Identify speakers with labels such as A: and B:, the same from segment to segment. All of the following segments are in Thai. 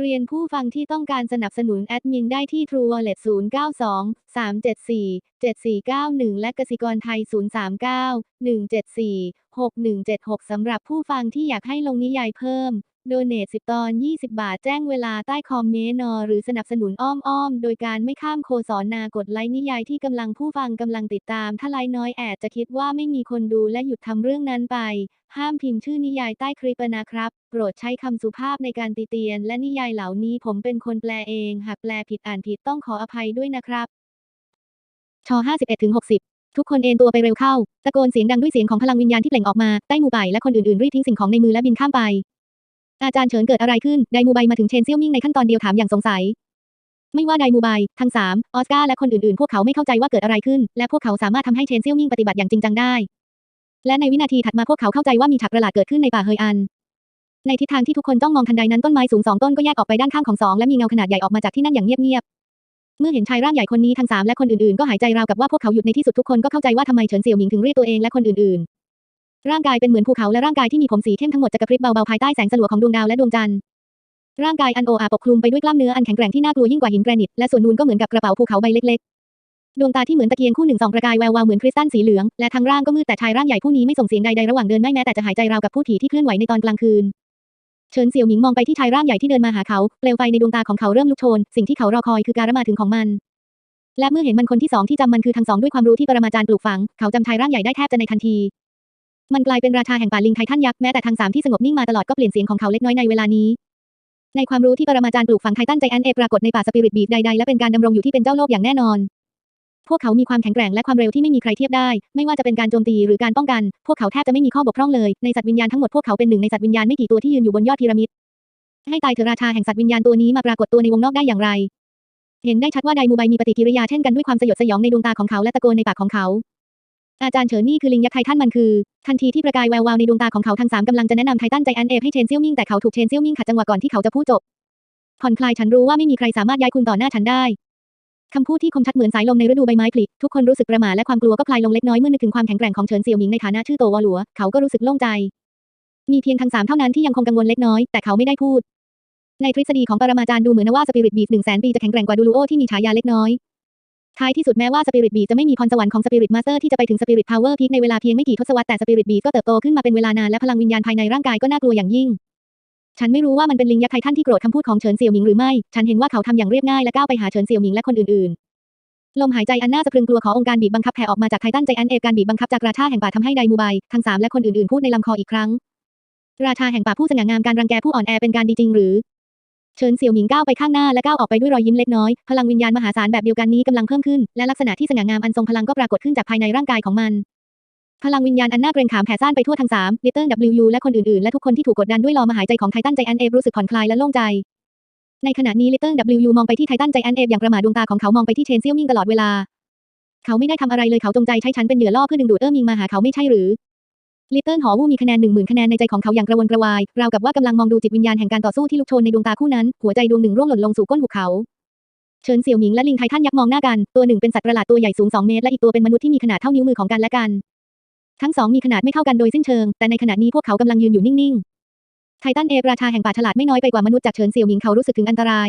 A: เรียนผู้ฟังที่ต้องการสนับสนุนแอดมินได้ที่ True Wallet 092 374 7491 และกสิกรไทย 039 174 6176 สำหรับผู้ฟังที่อยากให้ลงนิยายเพิ่ม โดเนท10 ตอน 20 บาท แจ้งเวลาใต้คอมเมนต์นอหรือสนับสนุนอ้อมๆโดยการไม่ข้ามโคสอนนากดไลค์นิยายที่กำลังผู้ฟังกำลังติดตาม ถ้าไลค์น้อยแอดจะคิดว่าไม่มีคนดูและหยุดทำเรื่องนั้นไป ห้ามพิมพ์ชื่อนิยายใต้คลิปนะครับ โปรดใช้คำสุภาพในการติเตียน และนิยายเหล่านี้ผมเป็นคนแปลเอง หากแปลผิดอ่านผิดต้องขออภัยด้วยนะครับ ช 51ถึง60ทุกคนเอนตัวไปเร็วเข้า ตะโกนเสียงดังด้วยเสียงของพลังวิญญาณที่เปล่งออกมา ใต้หมู่ไปและคนอื่นๆ รีบทิ้งสิ่งของในมือและบินข้ามไป อาจารย์เฉินเกิดอะไรขึ้น ไดมูไบมาถึงเชนเซี่ยวมิ่งในขั้นตอนเดียวถามอย่างสงสัย ไม่ว่าไดมูไบทั้งสามออสการ์และคนอื่นๆ พวกเขาไม่เข้าใจว่าเกิดอะไรขึ้น และพวกเขาสามารถทำให้เชนเซี่ยวมิ่งปฏิบัติอย่างจริงจังได้ และในวินาทีถัดมาพวกเขาเข้าใจว่ามีฉากประหลาดเกิดขึ้นในป่าเฮยอัน ในทิศทางที่ทุกคนต้องมองทันใดนั้นต้นไม้สูงสองต้นก็แยกออกไปด้านข้างของสองและมีเงาขนาดใหญ่ออกมาจากที่นั่นอย่างเงียบๆ เมื่อเห็นชายร่างใหญ่คนนี้ทั้งสามและคนอื่นๆ ก็หายใจราวกับว่าพวกเขาหยุดในที่สุดทุกคนก็เข้าใจว่าทำไมเฉินเสี่ยวหมิงถึงเรียกตัวเองและคนอื่นๆ ร่างกายเป็นเหมือนภูเขาและร่างกายที่มีผมสีเข้มทั้งหมดจะกระพริบเบาๆภายใต้แสงสลัวของดวงดาวและดวงจันทร์ร่างกายอันโออาปกคลุมไปด้วยกล้ามเนื้ออันแข็งแกร่งที่น่ากลัวยิ่งกว่าหินแกรนิตและส่วนนูนก็เหมือนกับกระเป๋าภูเขาใบเล็กๆ ดวงตาที่เหมือนตะเกียงคู่หนึ่งส่องประกายแวววาวเหมือนคริสตัลสีเหลืองและทั้งร่างก็มืดแต่ชายร่างใหญ่ผู้นี้ไม่ส่งเสียงใดๆระหว่างเดินไม่แม้แต่จะหายใจราวกับผู้ผีที่เคลื่อนไหวในตอนกลางคืนเฉินเสี่ยวหมิงมองไปที่ชายร่างใหญ่ที่เดินมาหาเขาเปลวไฟในดวงตาของเขาเริ่มลุกโชน สิ่งที่เขารอคอยคือการมาถึงของมัน และเมื่อเห็นมันคนที่สองที่จำมันคือทั้งสองด้วยความรู้ที่ปรมาจารย์ปลูกฝัง เขาจำชายร่างใหญ่ได้แทบจะในทันที มันกลายเป็นราชาแห่งป่าลิงไททันยักษ์แม้แต่ทั้งสามที่สงบนิ่งมาตลอดก็เปลี่ยนเสียงของเขาเล็กน้อยในเวลานี้ ในความรู้ที่ปรมาจารย์ปลูกฝังไททันใจแอนเอปรากฏในป่าสปิริตบีดใดๆและเป็นการดำรงอยู่ที่เป็นเจ้าโลกอย่างแน่นอน พวกเขามีความแข็งแกร่งและความเร็วที่ไม่มีใครเทียบได้ ไม่ว่าจะเป็นการโจมตีหรือการป้องกัน พวกเขาแทบจะไม่มีข้อบกพร่องเลยในสัตว์วิญญาณทั้งหมดพวกเขาเป็นหนึ่งในสัตว์วิญญาณไม่กี่ตัวที่ยืนอยู่บนยอดพีระมิดให้ตายเถอะราชาแห่งสัตว์วิญญาณตัวนี้มาปรากฏตัวในวงนอกได้อย่างไร เห็นได้ชัดว่าไดมูไบมีปฏิกิริยาเช่นกันด้วยความสยดสยองในดวงตาของเขาและตะโกนในปากของเขา อาจารย์เฉินนี่คือลิงยักษ์ไททันมันคือ ทันทีที่ประกายแวววาวในดวงตาของเขาทั้งสามกำลังจะแนะนำไททันใจแอนเอฟให้เชนเซี่ยวมิ่งแต่เขาถูกเชนเซี่ยวมิ่งขัดจังหวะก่อนที่เขาจะพูดจบผ่อนคลายฉันรู้ว่าไม่มีใครสามารถย้ายคุณต่อหน้าฉันได้คำพูดที่คมชัดเหมือนสายลมในฤดูใบไม้ผลิทุกคนรู้สึกประหม่าและความกลัวก็คลายลงเล็กน้อยเมื่อนึกถึงความแข็งแกร่งของเฉินเสี่ยวหมิงในฐานะชื่อโตวหลัวเขาก็รู้สึกโล่งใจ มีเพียงทั้งสามเท่านั้นที่ยังคงกังวลเล็กน้อย แต่เขาไม่ได้พูด ในทฤษฎีของปรมาจารย์ดูเหมือนว่าสปิริตบีหนึ่งแสนปีจะแข็งแกร่งกว่าดูลูโอที่มีฉายาเล็กน้อย ท้ายที่สุดแม้ว่าสปิริตบีจะไม่มีพรสวรรค์ของสปิริตมาสเตอร์ที่จะไปถึงสปิริตพาวเวอร์พีคในเวลาเพียงไม่กี่ทศวรรษแต่สปิริตบีก็เติบโตขึ้นมาเป็นเวลานานและพลังวิญญาณภายในร่างกายก็น่ากลัวอย่างยิ่ง ฉันไม่รู้ว่ามันเป็นลิงยักษ์ไททันที่โกรธคำพูดของเฉินเสี่ยวหมิงหรือไม่ ฉันเห็นว่าเขาทำอย่างเรียบง่ายและก้าวไปหาเฉินเสี่ยวหมิงและคนอื่นๆ ลมหายใจอันน่าสะพรึงกลัวขององค์การบีบบังคับแผ่ออกมาจากไททันใจอันเอการบีบบังคับจากราชาแห่งป่าทำให้ไดมูไบทั้งสามและคนอื่นๆพูดในลำคออีกครั้ง ราชาแห่งป่าผู้สง่างามการรังแกผู้อ่อนแอเป็นการดีจริงหรือ เฉินเสี่ยวหมิงก้าวไปข้างหน้าและก้าวออกไปด้วยรอยยิ้มเล็กน้อย พลังวิญญาณมหาศาลแบบเดียวกันนี้กำลังเพิ่มขึ้น และลักษณะที่สง่างามอันทรงพลังก็ปรากฏขึ้นจากภายในร่างกายของมัน พลังวิญญาณอันน่าเกรงขามแผ่ซ่านไปทั่วทั้งสามลิตเติ้ล W และคนอื่นๆ และทุกคนที่ถูกกดดันด้วยลมหายใจของไททันใจแอนเอฟรู้สึกผ่อนคลายและโล่งใจ ในขณะนี้ลิตเติ้ล W มองไปที่ไททันใจแอนเอฟอย่างประหม่าดวงตาของเขามองไปที่เชนเซี่ยวมิงตลอดเวลา เขาไม่ได้ทำอะไรเลยเขาจงใจใช้ฉันเป็นเหยื่อล่อเพื่อดึงดูดเออร์มิงมาหาเขาไม่ใช่หรือ ลิตเติ้ลหอวูมีคะแนนหนึ่งหมื่นคะแนนในใจของเขาอย่างกระวนกระวาย ราวกับว่ากำลังมองดูจิตวิญญาณแห่งการต่อสู้ที่ลุกโชนในดวงตาคู่นั้น หัวใจดวงหนึ่งร่วงหล่นลงสู่ก้นหุบเขา เฉินเสี่ยวหมิงและลิงไททันยักษ์มองหน้ากัน ตัวหนึ่งเป็นสัตว์ประหลาดตัวใหญ่สูง2เมตรและอีกตัวเป็นมนุษย์ที่มีขนาดเท่านิ้วมือของกันและกัน ทั้งสองมีขนาดไม่เท่ากันโดยสิ้นเชิง แต่ในขณะนี้พวกเขากำลังยืนอยู่นิ่งๆ ไททันเอฟราชาแห่งป่าฉลาดไม่น้อยไปกว่ามนุษย์จากเฉินเสี่ยวหมิงเขารู้สึกถึงอันตราย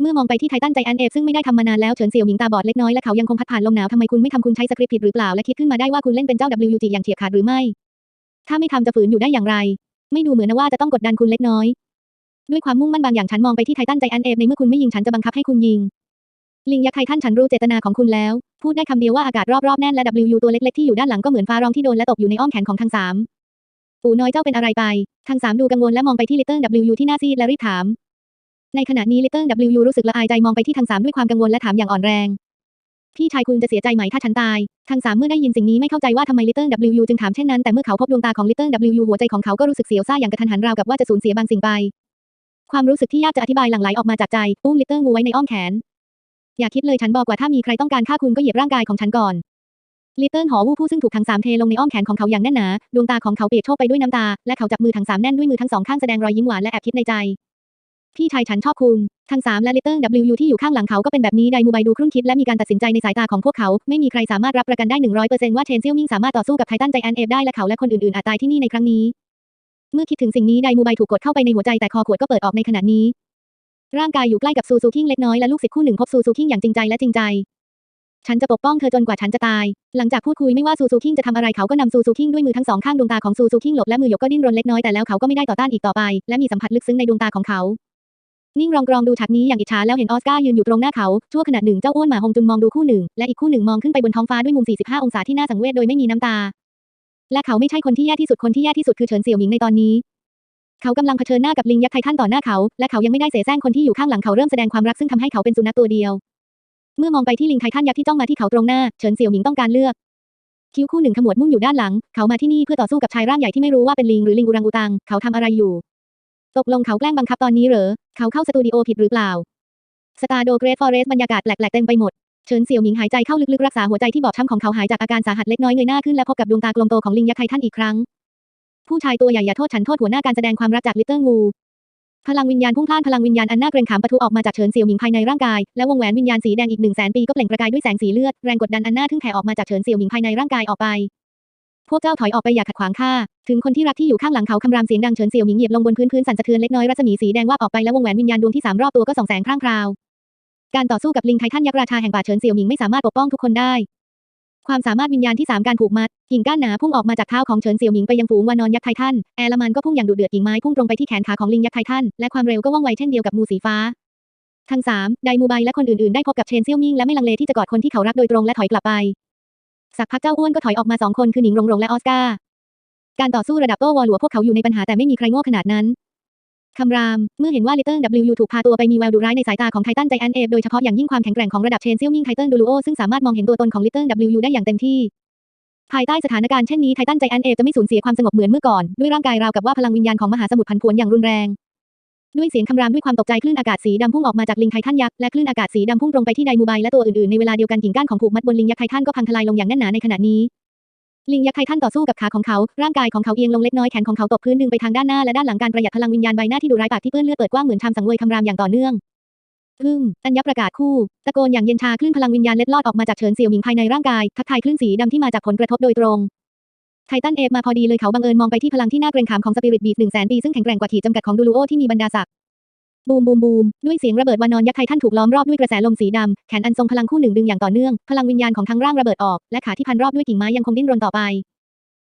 A: เมื่อมองไปที่ไททันใจแอนเอฟซึ่งไม่ได้ทำมานานแล้วเฉินเสี่ยวหมิงตาบอดเล็กน้อยและเขายังคงพัดผ่านลมหนาวทำไมคุณไม่ทำคุณใช้สคริปต์ผิดหรือเปล่าและคิดขึ้นมาได้ว่าคุณเล่นเป็นเจ้า WUG อย่างเฉียบขาดหรือไม่ ถ้าไม่ทำจะฝืนอยู่ได้อย่างไร ไม่ดูเหมือนนะว่าจะต้องกดดันคุณเล็กน้อย ด้วยความมุ่งมั่นบางอย่างฉันมองไปที่ไททันใจแอนเอฟในเมื่อคุณไม่ยิงฉันจะบังคับให้คุณยิง ลิงยักษ์ไททันฉันรู้เจตนาของคุณแล้ว พูดได้คำเดียวว่าอากาศรอบๆแน่นและ W ตัวเล็กๆที่อยู่ด้านหลังก็เหมือนฟ้าร้องที่โดนและตกอยู่ในอ้อมแขนของทั้งสามปู่น้อยเจ้าเป็นอะไรไปทั้งสามดูกังวลและมองไปที่ลิตเติ้ล W ที่หน้าซีดและรีบถาม ในขณะนี้ลิตเติ้ล W รู้สึกละอายใจมองไปที่ทั้งสามด้วยความกังวลและถามอย่างอ่อนแรง พี่ชายคุณจะเสียใจไหมถ้าฉันตายทั้งสามเมื่อได้ยินสิ่งนี้ไม่เข้าใจว่าทำไมลิตเติ้ล W จึงถามเช่นนั้น แต่เมื่อเขาพบดวงตาของลิตเติ้ล W หัวใจของเขาก็รู้สึกเสียวซ่าอย่างกระทันหันราวกับว่าจะสูญเสียบางสิ่งไป ความรู้สึกที่ยากจะอธิบายหลั่งไหลออกมาจากใจ อุ้มลิตเติ้ลงูไว้ในอ้อมแขน อย่าคิดเลยฉันบอกว่าถ้ามีใครต้องการฆ่าคุณก็เหยียบร่างกายของฉันก่อน ลิตเติ้ลหอวู้ผู้ซึ่งถูกทั้งสามเทลงในอ้อมแขนของเขาอย่างแน่นหนา ดวงตาของเขาเปียกโชกไปด้วยน้ำตา และเขาจับมือทั้งสามแน่นด้วยมือทั้งสองข้างแสดงรอยยิ้มหวานและแอบคิดในใจ พี่ชายฉันชอบคุณทั้งสามและลิตเติ้ล W ที่อยู่ข้างหลังเขาก็เป็นแบบนี้ไดมูไบดูครุ่นคิดและมีการตัดสินใจในสายตาของพวกเขา ไม่มีใครสามารถรับประกันได้หนึ่งร้อยเปอร์เซ็นต์ว่าเชนซียวมิงสามารถต่อสู้กับไททันใจแอนเอฟได้และเขาและคนอื่นๆอาจตายที่นี่ในครั้งนี้ เมื่อคิดถึงสิ่งนี้ไดมูไบถูกกดเข้าไปในหัวใจแต่คอขวดก็เปิดออกในขณะนี้ ร่างกายอยู่ใกล้กับซูซูคิงเล็กน้อยและลูกศิษย์คู่หนึ่งพบซูซูคิงอย่างจริงใจและจริงใจ ฉันจะปกป้องเธอจนกว่าฉันจะตาย หลังจากพูดคุยไม่ว่าซูซูคิงจะทำอะไรเขาก็นำซูซูคิงด้วยมือทั้งสองข้างดวงตาของซูซูคิงหลบและมือหยกก็ดิ้นรนเล็กน้อยแต่แล้วเขาก็ไม่ได้ต่อต้านอีกต่อไป และมีสัมผัสลึกซึ้งในดวงตาของเขา นิ่งรองกรองดูฉากนี้อย่างอิจฉาแล้วเห็นออสการ์ยืนอยู่ตรงหน้าเขา ชั่วขณะหนึ่งเจ้าอ้วนหมาฮงจุนมองดูคู่หนึ่ง และอีกคู่หนึ่งมองขึ้นไปบนท้องฟ้าด้วยมุม 45 องศาที่น่าสังเวชโดยไม่มีน้ำตา และเขาไม่ใช่คนที่แย่ที่สุดคนที่แย่ที่สุดคือเฉินเสี่ยวหมิงในตอนนี้ เขากำลังเผชิญหน้ากับลิงยักษ์ไททันต่อหน้าเขา และเขายังไม่ได้เสแสร้งคนที่อยู่ข้างหลังเขาเริ่มแสดงความรักซึ่งทำให้เขาเป็นสุนัขตัวเดียว เมื่อมองไปที่ลิงไททันยักษ์ที่จ้องมาที่เขาตรงหน้าเฉินเสี่ยวหมิงต้องการเลือกคิ้วคู่หนึ่งขมวดมุ่งอยู่ด้านหลัง เขามาที่นี่เพื่อต่อสู้กับชายร่างใหญ่ที่ไม่รู้ว่าเป็นลิงหรือลิงอุรังอุตัง เขาทำอะไรอยู่ ตกลงเขาแกล้งบังคับตอนนี้เหรอ เขาเข้าสตูดิโอผิดหรือเปล่า สตาร์โดเกรทฟอเรสบรรยากาศแปลกๆเต็มไปหมด เฉินเสี่ยวหมิงหายใจเข้าลึกๆรักษาหัวใจที่บอบช้ำของเขาหายจากอาการสาหัสเล็กน้อยเงยหน้าขึ้นและพบกับดวงตากลมโตของลิงยักษ์ไททันอีกครั้ง ผู้ชายตัวใหญ่อย่าโทษฉันโทษหัวหน้าการแสดงความรักจากลิตเติ้ลงู พลังวิญญาณพุ่งพล่านพลังวิญญาณอันน่าเกรงขามปะทุออกมาจากเฉินเสี่ยวหมิงภายในร่างกายและวงแหวนวิญญาณสีแดงอีกหนึ่งแสนปีก็เปล่งประกายด้วยแสงสีเลือดแรงกดดันอันน่าทึ่งแผ่ออกมาจากเฉินเสี่ยวหมิงภายในร่างกายออกไป พวกเจ้าถอยออกไปอย่าขัดขวางข้า ถึงคนที่รักที่อยู่ข้างหลังเขาคำรามเสียงดังเฉินเสี่ยวหมิงเหยียบลงบนพื้นพื้นสั่นสะเทือนเล็กน้อยรัศมีสีแดงว่าออกไปและววงแหวนวิญญาณดวงที่สามรอบตัวก็ส่องแสงพร่างพราว การต่อสู้กับลิงไททันยักษ์ราชาแห่งป่าเฉินเสี่ยวหมิงไม่สามารถปกป้องทุกคนได้ ความสามารถวิญญาณที่สามการผูกมัดกิ่งก้านหนาพุ่งออกมาจากเท้าของเฉินเสี่ยวหมิงไปยังฝูงวานอนยักษ์ไททันแอร์ลมันก็พุ่งอย่างดุเดือดกิ่งไม้พุ่งตรงไปที่แขนขาของลิงยักษ์ไททันและความเร็วก็ว่องไวเช่นเดียวกับงูสีฟ้าทั้งสามไดมูไบและคนอื่นๆได้พบกับเชนเซี่ยวมิงและไม่ลังเลที่จะกอดคนที่เขารักโดยตรงและถอยกลับไป สักพักเจ้าอ้วนก็ถอยออกมาสองคนคือหนิงรงรงและออสการ์ การต่อสู้ระดับโต้วอลหัวพวกเขาอยู่ในปัญหาแต่ไม่มีใครโง่ขนาดนั้น คำราม เมื่อเห็นว่าลิตเติ้ล W ถูกพาตัวไปมีแววดุร้ายในสายตาของไททันใจแอนเอฟโดยเฉพาะอย่างยิ่งความแข็งแกร่งของระดับเชนเซี่ยวมิงไททันดูลูโอซึ่งสามารถมองเห็นตัวตนของลิตเติ้ล W ได้อย่างเต็มที่ ภายใต้สถานการณ์เช่นนี้ไททันใจแอนเอฟจะไม่สูญเสียความสงบเหมือนเมื่อก่อนด้วยร่างกายราวกับว่าพลังวิญญาณของมหาสมุทรพันผวนอย่างรุนแรง ด้วยเสียงคำรามด้วยความตกใจคลื่นอากาศสีดำพุ่งออกมาจากลิงไททันยักษ์และคลื่นอากาศสีดำพุ่งตรงไปที่ไดมูไบและตัวอื่นๆในเวลาเดียวกันกิ่งก้านของผูกมัดบนลิงยักษ์ไททันก็พังทลายลงอย่างแน่นหนาในขณะนี้ ลิงยักษ์ไททันต่อสู้กับขาของเขา ร่างกายของเขาเอียงลงเล็กน้อยแขนของเขาตกพื้นดึงไปทางด้านหน้าและด้านหลังการประหยัดพลังวิญญาณใบหน้าที่ดุร้ายปากที่เปื้อนเลือดเปิดกว้างเหมือนชามสังเวยคำรามอย่างต่อเนื่องพึ่งอัญญประกาศคู่ตะโกนอย่างเย็นชาคลื่นพลังวิญญาณเล็ดลอดออกมาจากเฉินเสี่ยวหมิงภายในร่างกายทักทายคลื่นสีดำที่มาจากผลกระทบโดยตรง ไททันเอฟมาพอดีเลยเขาบังเอิญมองไปที่พลังที่น่าเกรงขามของสปิริตบีดหนึ่งแสนปีซึ่งแข็งแกร่งกว่าขีดจำกัดของดูลูโอที่มีบรรดาศักดิ์บูมบูมบูมด้วยเสียงระเบิดวานอนยักษ์ไททันถูกล้อมรอบด้วยกระแสลมสีดำแขนอันทรงพลังคู่หนึ่งดึงอย่างต่อเนื่อง พลังวิญญาณของทั้งร่างระเบิดออก และขาที่พันรอบด้วยกิ่งไม้ยังคงดิ้นรนต่อไป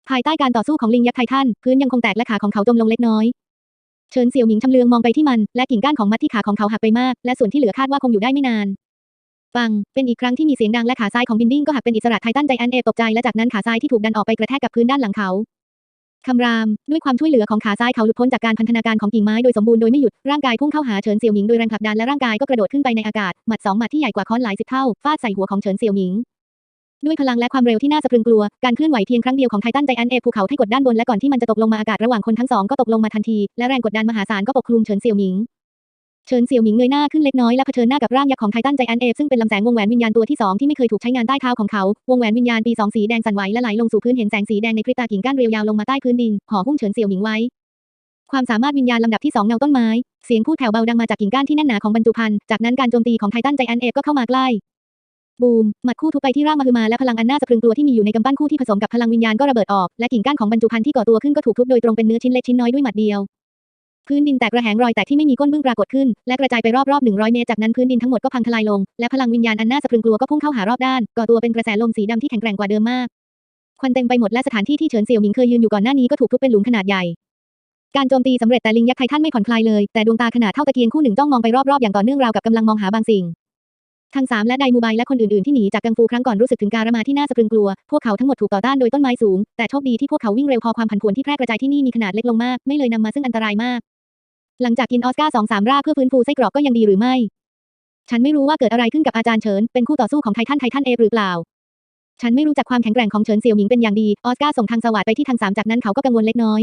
A: ภายใต้การต่อสู้ของลิงยักษ์ไททันพื้นยังคงแตกและขาของเขาจมลงเล็กน้อยเฉินเสี่ยวหมิงชำเลืองมองไปที่มัน และกิ่งก้านของมัดที่ขาของเขาหักไปมาก และส่วนที่เหลือคาดว่าคงอยู่ได้ไม่นาน ปัง เป็นอีกครั้งที่มีเสียงดังและขาซ้ายของบินดิ้งก็หักเป็นอิสระไททันใจแอนเอตกใจและจากนั้นขาซ้ายที่ถูกดันออกไปกระแทกกับพื้นด้านหลังเขาคำราม ด้วยความช่วยเหลือของขาซ้ายเขาหลุดพ้นจากการพันธนาการของกิ่งไม้โดยสมบูรณ์โดยไม่หยุด ร่างกายพุ่งเข้าหาเฉินเสี่ยวหมิงโดยแรงผลักดันและร่างกายก็กระโดดขึ้นไปในอากาศ หมัดสองหมัดที่ใหญ่กว่าค้อนหลายสิบเท่า ฟาดใส่หัวของเฉินเสี่ยวหมิง ด้วยพลังและความเร็วที่น่าสะพรึงกลัว การเคลื่อนไหวเพียงครั้งเดียวของไททันใจแอนเอภูเขาให้กดด้านบนและก่อนที่มันจะตกลงมาอากาศระหว่างคนทั้งสองก็ตกลงมาทันที และแรงกดดันมหาศาลก็ปกคลุมเฉินเสี่ยวหมิง เฉินเสี่ยวหมิงเงยหน้าขึ้นเล็กน้อยและเผชิญหน้ากับร่างยักษ์ของไททันใจแอนเอฟซึ่งเป็นลำแสงวงแหวนวิญญาณตัวที่สองที่ไม่เคยถูกใช้งานใต้เท้าของเขา วงแหวนวิญญาณปีสองสีแดงสั่นไหวและไหลลงสู่พื้นเห็นแสงสีแดงในพริบตากิ่งก้านเรียวยาวลงมาใต้พื้นดินห่อหุ้มเฉินเสี่ยวหมิงไว้ความสามารถวิญญาณลำดับที่สองเงาต้นไม้ เสียงพูดแผ่วเบาดังมาจากกิ่งก้านที่แน่นหนาของบรรจุภัณฑ์จากนั้นการโจมตีของไททันใจแอนเอฟก็เข้ามาใกล้ บูม หมัดคู่ทุบไปที่ร่างมหึมาและพลังอันน่าสะพรึงกลัวที่มีอยู่ในกำปั้นคู่ที่ผสมกับพลังวิญญาณก็ระเบิดออก และกิ่งก้านของบรรจุภัณฑ์ที่ก่อตัวขึ้นก็ถูกทุบโดยตรงเป็นเนื้อชิ้นเล็กชิ้นน้อยด้วยหมัดเดียว พื้นดินแตกระแหงรอยแตกที่ไม่มีก้นบึ้งปรากฏขึ้น และกระจายไปรอบๆ 100 เมตรจากนั้นพื้นดินทั้งหมดก็พังทลายลง และพลังวิญญาณอันน่าสะพรึงกลัวก็พุ่งเข้าหารอบด้านก่อตัวเป็นกระแสลมสีดำที่แข็งแกร่งกว่าเดิมมากควันเต็มไปหมดและสถานที่ที่เฉินเสี่ยวหมิงเคยยืนอยู่ก่อนหน้านี้ก็ถูกทุบเป็นหลุมขนาดใหญ่การโจมตีสำเร็จแต่ลิงยักษ์ไททันไม่ผ่อนคลายเลยแต่ดวงตาขนาดเท่าตะเกียงคู่หนึ่งจ้องมองไปรอบๆอย่างต่อเนื่องราวกับกำลังมองหาบางสิ่งทั้งสามและไดมูไบและคนอื่นๆที่หนีจากกังฟูครั้งก่อนรู้สึกถึงการมาที่น่าสะพรึงกลัว พวกเขาทั้งหมดถูกต่อต้านโดยต้นไม้สูง แต่โชคดีที่พวกเขาวิ่งเร็วพอความผันผวนที่แพร่กระจายที่นี่มีขนาดเล็กลงมาก ไม่เลยนำมาซึ่งอันตรายมาก หลังจากกินออสการ์สองสามรากเพื่อฟื้นฟูไส้กรอกก็ยังดีหรือไม่ ฉันไม่รู้ว่าเกิดอะไรขึ้นกับอาจารย์เฉิน เป็นคู่ต่อสู้ของไททันไททันเอหรือเปล่า ฉันไม่รู้จักความแข็งแกร่งของเฉินเสี่ยวหมิงเป็นอย่างดี ออสการ์ส่งทางสวัสดไปที่ทางสามจากนั้นเขาก็กังวลเล็กน้อย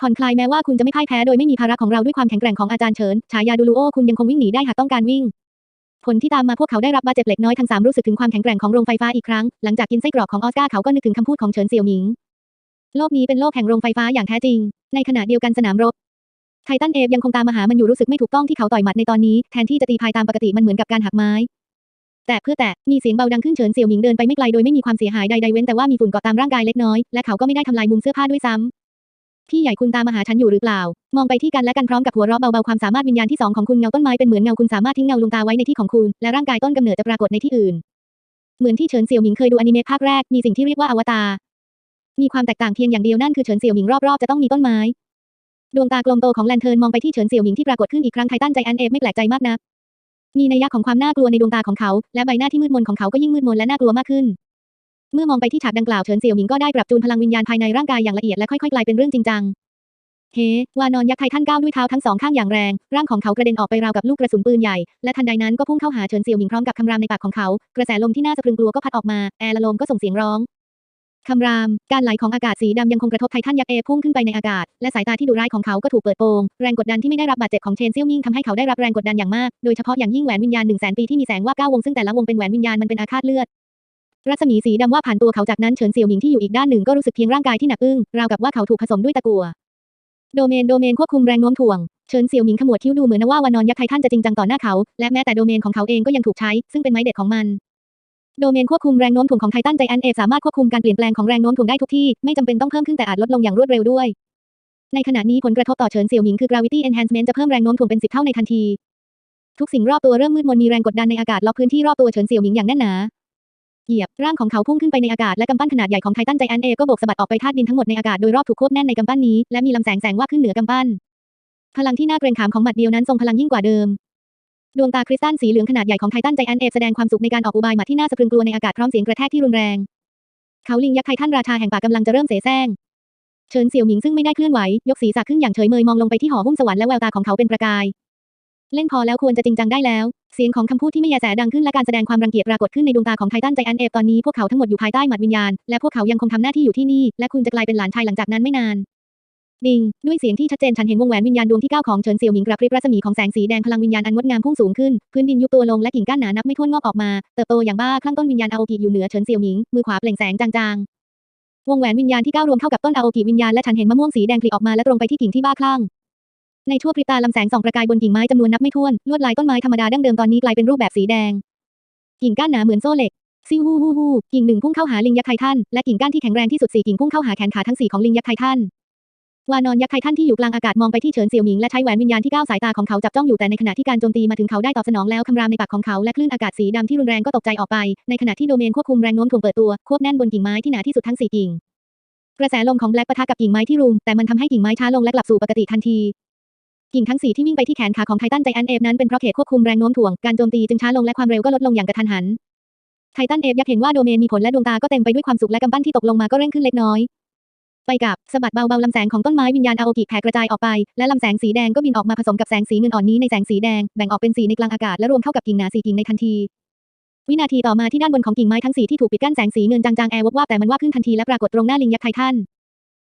A: ผ่อนคลายแม้ว่าคุณจะไม่พ่ายแพ้โดยไม่มีภาระของเราด้วยความแข็งแกร่งของอาจารย์เฉิน ฉายาดูลูโอคุณยังคงวิ่งหนีได้หากต้องการวิ่ง ผลที่ตามมาพวกเขาได้รับบาดเจ็บเล็กน้อยทั้งสามรู้สึกถึงความแข็งแกร่งของโรงไฟฟ้าอีกครั้ง หลังจากกินไส้กรอกของออสการ์เขาก็นึกถึงคำพูดของเฉินเสี่ยวหมิง โลกนี้เป็นโลกแห่งโรงไฟฟ้าอย่างแท้จริง ในขณะเดียวกันสนามรบ ไททันเอฟยังคงตามมาหามันอยู่รู้สึกไม่ถูกต้องที่เขาต่อยหมัดในตอนนี้ แทนที่จะตีพายตามปกติมันเหมือนกับการหักไม้ แต่เพื่อแต่มีเสียงเบาดังขึ้นเฉินเสี่ยวหมิงเดินไปไม่ไกลโดยไม่มีความเสียหายใดๆเว้นแต่ว่ามีฝุ่นเกาะตามร่างกายเล็กน้อยและเขาก็ไม่ได้ทำลายมุมเสื้อผ้าด้วยซ้ำพี่ใหญ่คุณตามมาหาฉันอยู่หรือเปล่า มองไปที่กันและกันพร้อมกับหัวเราะเบาๆความสามารถวิญญาณที่สองของคุณเงาต้นไม้เป็นเหมือนเงาคุณสามารถทิ้งเงาลวงตาไว้ในที่ของคุณและร่างกายต้นกำเนิดจะปรากฏในที่อื่น เหมือนที่เฉินเสี่ยวหมิงเคยดูอนิเมะภาคแรกมีสิ่งที่เรียกว่าอวตารมีความแตกต่างเพียงอย่างเดียวนั่นคือเฉินเสี่ยวหมิงรอบๆจะต้องมีต้นไม้ ดวงตากลมโตของแลนเทิร์นมองไปที่เฉินเสี่ยวหมิงที่ปรากฏขึ้นอีกครั้งไททันใจอันเอฟไม่แปลกใจมากนัก มีนัยยะของความน่ากลัวในดวงตาของเขา และใบหน้าที่มืดมนของเขาก็ยิ่งมืดมนและน่ากลัวมากขึ้น เมื่อมองไปที่ฉากดังกล่าวเฉินเสี่ยวหมิงก็ได้ปรับจูนพลังวิญญาณภายในร่างกายอย่างละเอียดและค่อยๆกลายเป็นเรื่องจริงจัง เฮวานอนยักษ์ไททันก้าวด้วยเท้าทั้งสองข้างอย่างแรง ร่างของเขากระเด็นออกไปราวกับลูกกระสุนปืนใหญ่ และทันใดนั้นก็พุ่งเข้าหาเฉินเสี่ยวหมิงพร้อมกับคำรามในปากของเขา กระแสลมที่น่าสะพรึงกลัวก็พัดออกมา แอร์ละลมก็ส่งเสียงร้อง คำราม การไหลของอากาศสีดำยังคงกระทบไททันยักษ์เอพุ่งขึ้นไปในอากาศ และสายตาที่ดุร้ายของเขาก็ถูกเปิดโปง แรงกดดันที่ไม่ได้รับบาดเจ็บของเชนเซี่ยวมิงทำให้เขาได้รับแรงกดดันอย่างมาก โดยเฉพาะอย่างยิ่งแหวนวิญญาณหนึ่งแสนปีที่มีแสงว่าเก้าวงซึ่งแต่ละวงเป็นแหวนวิญญาณมันเป็นอาฆาตเลือดรัศมีสีดำว่าผ่านตัวเขาจากนั้นเฉินเสี่ยวหมิงที่อยู่อีกด้านหนึ่งก็รู้สึกเพียงร่างกายที่หนักอึ้งราวกับว่าเขาถูกผสมด้วยตะกั่วโดเมนโดเมนควบคุมแรงโน้มถ่วงเฉินเสี่ยวหมิงขมวดคิ้วดูเหมือนว่าวานอนยักษ์ไททันจะจริงจังต่อหน้าเขา และแม้แต่โดเมนของเขาเองก็ยังถูกใช้ ซึ่งเป็นไม้เด็ดของมัน โดเมนควบคุมแรงโน้มถ่วงของไททันใจแอนเอฟสามารถควบคุมการเปลี่ยนแปลงของแรงโน้มถ่วงได้ทุกที่ ไม่จำเป็นต้องเพิ่มขึ้นแต่อาจลดลงอย่างรวดเร็วด้วย ในขณะนี้ผลกระทบต่อเฉินเสี่ยวหมิงคือ gravity enhancement จะเพิ่มแรงโน้มถ่วงเป็นสิบเท่าในทันที ทุกสิ่งรอบตัวเริ่มมืดมนมีแรงกดดันในอากาศล็อกพื้นที่รอบตัวเฉินเสี่ยวหมิงอย่างแน่นหนาเหยียบร่างของเขาพุ่งขึ้นไปในอากาศและกำปั้นขนาดใหญ่ของไททันใจแอนเอก็โบกสะบัดออกไปธาตุดินทั้งหมดในอากาศโดยรอบถูกควบแน่นในกำปั้นนี้และมีลำแสงแสงว่าขึ้นเหนือกำปั้น พลังที่น่าเกรงขามของหมัดเดียวนั้นทรงพลังยิ่งกว่าเดิม ดวงตาคริสตัลสีเหลืองขนาดใหญ่ของไททันใจแอนเอฟแสดงความสุขในการออกอุบายหมัดที่น่าสะพรึงกลัวในอากาศพร้อมเสียงกระแทกที่รุนแรง เขาลิงยักษ์ไททันราชาแห่งป่ากำลังจะเริ่มเสแสร้งเฉินเสี่ยวหมิงซึ่งไม่ได้เคลื่อนไหวยกศีรษะขึ้นอย่างเฉยเมยมองลงไปที่หอหุ้มสวรรค์และแววตาของเขาเป็นประกาย เล่นพอแล้วควรจะจริงจังได้แล้ว เสียงของคำพูดที่ไม่แยแสดังขึ้นและการแสดงความรังเกียจปรากฏขึ้นในดวงตาของไททันใจแอนเอฟตอนนี้พวกเขาทั้งหมดอยู่ภายใต้หมัดวิญญาณและพวกเขายังคงทำหน้าที่อยู่ที่นี่และคุณจะกลายเป็นหลานชายหลังจากนั้นไม่นาน ดิง ด้วยเสียงที่ชัดเจนฉันเห็นวงแหวนวิญญาณดวงที่เก้าของเฉินเสี่ยวหมิงกระพริบรัศมีของแสงสีแดงพลังวิญญาณอันงดงามพุ่งสูงขึ้น พื้นดินยุบตัวลงและกิ่งก้านหนานับไม่ถ้วนงอกออกมา เติบโตอย่างบ้าคลั่งต้นวิญญาณอาโอกิอยู่เหนือเฉินเสี่ยวหมิง มือขวาเปล่งแสงจางๆ วงแหวนวิญญาณที่เก้ารวมเข้ากับต้นอาโอกิวิญญาณและฉันเห็นมะม่วงสีแดงผลิออกมาและตรงไปที่กิ่งที่บ้าคลั่ง ในชั่วพริบตาลำแสงส่องประกายบนกิ่งไม้จำนวนนับไม่ถ้วน ลวดลายต้นไม้ธรรมดาดั้งเดิมตอนนี้กลายเป็นรูปแบบสีแดง กิ่งก้านหนาเหมือนโซ่เหล็กซิวฮูฮู้ฮู้กิ่งหนึ่งพุ่งเข้าหาลิงยักษ์ไททันและกิ่งก้านที่แข็งแรงที่สุดสี่กิ่งพุ่งเข้าหาแขนขาทั้งสี่ของลิงยักษ์ไททัน วานอนยักษ์ไททันที่อยู่กลางอากาศมองไปที่เฉินเสี่ยวหมิงและใช้แหวนวิญญาณที่ก้าวสายตาของเขาจับจ้องอยู่แต่ในขณะที่การโจมตีมาถึงเขาได้ตอบสนองแล้วคำรามในปากของเขาและคลื่นอากาศสีดำที่รุนแรงก็ตกใจออกไป ในขณะที่โดเมนควบคุมแรงโน้มถ่วงเปิดตัวควบแน่นบนกิ่งไม้ที่หนาที่สุดทั้งสี่กิ่งกระแสลมของแบล็กปะทะกับกิ่งไม้ที่รุมแต่มันทำให้กิ่งไม้ช้าลงและกลับสู่ปกติทันทีกิ่งทั้งสี่ที่วิ่งไปที่แขนขาของไททันใจแอนเอฟนั้นเป็นเพราะเขตควบคุมแรงโน้มถ่วงการโจมตีจึงช้าลงและความเร็วก็ลดลงอย่างกระทันหันไททันเอฟยักษ์เห็นว่าโดเมนมีผลและดวงตาก็เต็มไปด้วยความสุขและกำปั้นที่ตกลงมาก็เร่งขึ้นเล็กน้อย ไปกับสะบัดเบาๆลำแสงของต้นไม้วิญญาณอาโอกิแผ่กระจายออกไป และลำแสงสีแดงก็บินออกมาผสมกับแสงสีเงินอ่อนนี้ในแสงสีแดงแบ่งออกเป็นสีในกลางอากาศและรวมเข้ากับกิ่งหนาสีกิ่งในทันทีวินาทีต่อมาที่ด้านบนของกิ่งไม้ทั้งสีที่ถูกปิดกั้นแสงสีเงินจางๆแอร์วบวาบแต่มันว่าบขึ้นทันทีและปรากฏตรงหน้าลิงยักษ์ไททัน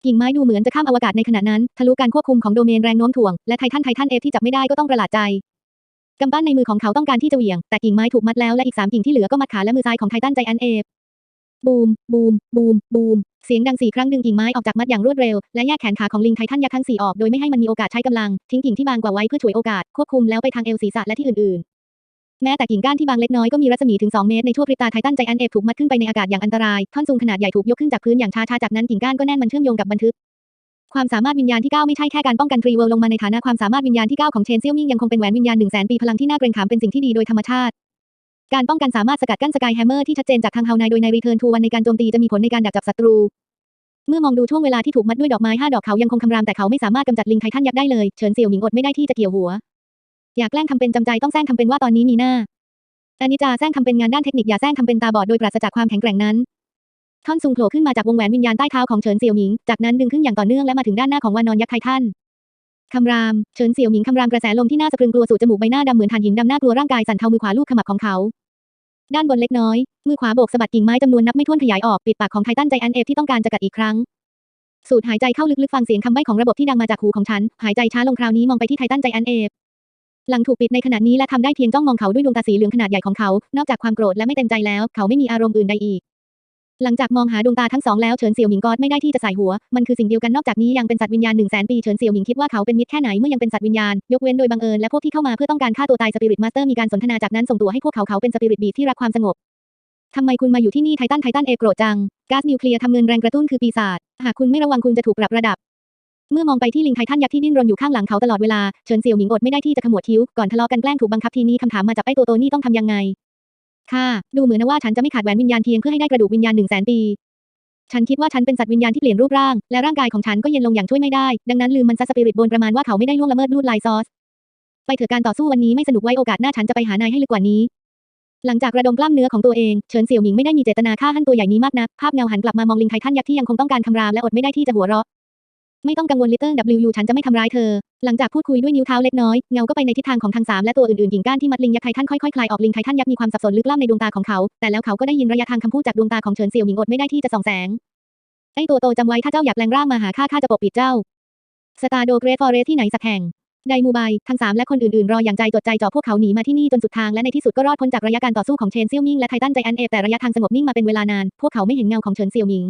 A: กิ่งไม้ดูเหมือนจะข้ามอวกาศในขณะนั้น ทะลุการควบคุมของโดเมนแรงโน้มถ่วง และไททันไททันเอฟที่จับไม่ได้ก็ต้องประหลาดใจกำปั้นในมือของเขาต้องการที่จะเหวี่ยง แต่กิ่งไม้ถูกมัดแล้วและอีกสามกิ่งที่เหลือก็มัดขาและมือซ้ายของไททันใจแอนเอฟบูมบูมบูมบูม เสียงดังสี่ครั้งดึงกิ่งไม้ออกจากมัดอย่างรวดเร็ว และแยกแขนขาของลิงไททันยักษ์ทั้งสี่ออกโดยไม่ให้มันมีโอกาสใช้กำลัง ทิ้งกิ่งที่บางกว่าไว้เพื่อฉวยโอกาส ควบคุมแล้วไปทางเอวศีรษะและที่อื่นๆ แม้แต่กิ่งก้านที่บางเล็กน้อยก็มีรัศมีถึง 2 เมตรในชั่วพริบตาไททันใจแอนเอฟถูกมัดขึ้นไปในอากาศอย่างอันตราย ท่อนซุงขนาดใหญ่ถูกยกขึ้นจากพื้นอย่างช้าๆจากนั้นกิ่งก้านก็แน่นมันเชื่อมโยงกับบันทึกความสามารถวิญญาณที่ 9 ไม่ใช่แค่การป้องกันทรีเวิลลงมาในฐานะความสามารถวิญญาณที่ 9 ของเชนเซี่ยวมิงยังคงเป็นแหวนวิญญาณ1 0 0 0 0 0 ปีพลังที่น่าเกรงขามเป็นสิ่งที่ดีโดยธรรมชาติ การป้องกันสามารถสกัดกั้นสกายแฮมเมอร์ที่ชัดเจนจากทางเฮาไนโดยในรีเทิร์นทูวันในการโจมตีจะมีผลในการดักจับศัตรู เมื่อมองดูช่วงเวลาที่ถูกมัดด้วยดอกไม้ห้าดอกเขายังคงคำรามแต่เขาไม่สามารถกำจัดลิงไททันยักษ์ได้เลยเฉินเสี่ยวหมิงอดไม่ได้ที่จะเกี่ยวหัว อยากแกล้งทำเป็นจำใจต้องแซงทำเป็นว่าตอนนี้มีหน้าอานิจาแซงทำเป็นงานด้านเทคนิคอย่าแซงทำเป็นตาบอดโดยปราศจากความแข็งแกร่งนั้นท่อนซุงโผล่ขึ้นมาจากวงแหวนวิญญาณใต้เท้าของเฉินเสี่ยวหมิง จากนั้นดึงขึ้นอย่างต่อเนื่องและมาถึงด้านหน้าของวานอนยักษ์ไททัน คำราม เฉินเสี่ยวหมิงคำรามกระแสลมที่น่าสะพรึงกลัวสู่จมูกใบหน้าดำเหมือนถ่านหินดำน่ากลัวร่างกายสั่นเทามือขวาลูบขมับของเขา ด้านบนเล็กน้อย มือขวาโบกสะบัดกิ่งไม้จำนวนนับไม่ถ้วนขยายออกปิดปากของไททันใจแอนเอฟที่ต้องการจะกัดอีกครั้ง สูดหายใจเข้าลึกๆฟังเสียงคำใบ้ของระบบที่ดังมาจากหูของฉัน หายใจช้าลงคราวนี้มองไปที่ไททันใจแอนเอฟหลังถูกปิดในขณะนี้และทำได้เพียงจ้องมองเขาด้วยดวงตาสีเหลืองขนาดใหญ่ของเขา นอกจากความโกรธและไม่เต็มใจแล้ว เขาไม่มีอารมณ์อื่นใดอีก หลังจากมองหาดวงตาทั้งสองแล้วเฉินเสี่ยวหมิงก็ไม่ได้ที่จะใส่หัว มันคือสิ่งเดียวกันนอกจากนี้ยังเป็นสัตว์วิญญาณหนึ่งแสนปีเฉินเสี่ยวหมิงคิดว่าเขาเป็นมิตรแค่ไหนเมื่อยังเป็นสัตว์วิญญาณ ยกเว้นโดยบังเอิญและพวกที่เข้ามาเพื่อต้องการฆ่าตัวตายสปิริตมาสเตอร์มีการสนทนาจากนั้นส่งตัวให้พวกเขาเขาเป็นสปิริตบีที่รักความสงบทำไมคุณมาอยู่ที่นี่ไททันไททันเอโกรธจังก๊าซนิวเคลียร์ทำเงินแรงกระตุ้นคือปีศาจหากคุณไม่ระวังคุณจะถูกปรับระดับ เมื่อมองไปที่ลิงไททันยักษ์ที่ดิ้นรนอยู่ข้างหลังเขาตลอดเวลาเฉินเสี่ยวหมิงอดไม่ได้ที่จะขมวดคิ้วก่อนทะเลาะกันแกล้งถูกบังคับทีนี้คำถามมาจากไอ้ตัวโตนี่ต้องทำยังไง ค่ะ ดูเหมือนนะว่าฉันจะไม่ขาดแหวนวิญญาณเพียงเพื่อให้ได้กระดูกวิญญาณหนึ่งแสนปี ฉันคิดว่าฉันเป็นสัตว์วิญญาณที่เปลี่ยนรูปร่าง และร่างกายของฉันก็เย็นลงอย่างช่วยไม่ได้ ดังนั้นลืมมันซะสปิริตบนประมาณว่าเขาไม่ได้ล่วงละเมิดลวดลายซอส ไปเถอะการต่อสู้วันนี้ไม่สนุกไว้โอกาสหน้าฉันจะไปหานายให้ลึกกว่านี้ หลังจากระดมกล้ามเนื้อของตัวเอง เฉินเสี่ยวหมิงไม่ได้มีเจตนาฆ่าหันตัวใหญ่นี้มากนัก ภาพเงาหันกลับมามองลิงไททันยักษ์ที่ยังคงต้องการคำรามและอดไม่ได้ที่จะหัวเราะ ไม่ต้องกังวลลิตเติ้ล W ฉันจะไม่ทำร้ายเธอ หลังจากพูดคุยด้วยนิ้วเท้าเล็กน้อย เงาก็ไปในทิศทางของทางสามและตัวอื่นๆกิ่งก้านที่มัดลิงยักษ์ไททันค่อยๆคลายออกลิงไททันยักษ์มีความสับสนลึกล้ำในดวงตาของเขา แต่แล้วเขาก็ได้ยินระยะทางคำพูดจากดวงตาของเฉินเสี่ยวหมิงอดไม่ได้ที่จะส่องแสง ไอ้ตัวโตจำไว้ถ้าเจ้าอยากแปลงร่างมาหาข้าข้าจะปกปิดเจ้า สตาร์โดเกรทฟอเรสที่ไหนสักแห่งไดมูไบทั้งสามและคนอื่นๆ รออย่างใจจดใจจ่อพวกเขาหนีมาที่นี่จนสุดทางและในที่สุดก็รอดพ้นจากระยะการต่อสู้ของเชนเซี่ยวมิงและไททันใจอันเอฟแต่ระยะทางสงบนิ่งมาเป็นเวลานาน พวกเขาไม่เห็นเงาของเฉินเซี่ยวหมิง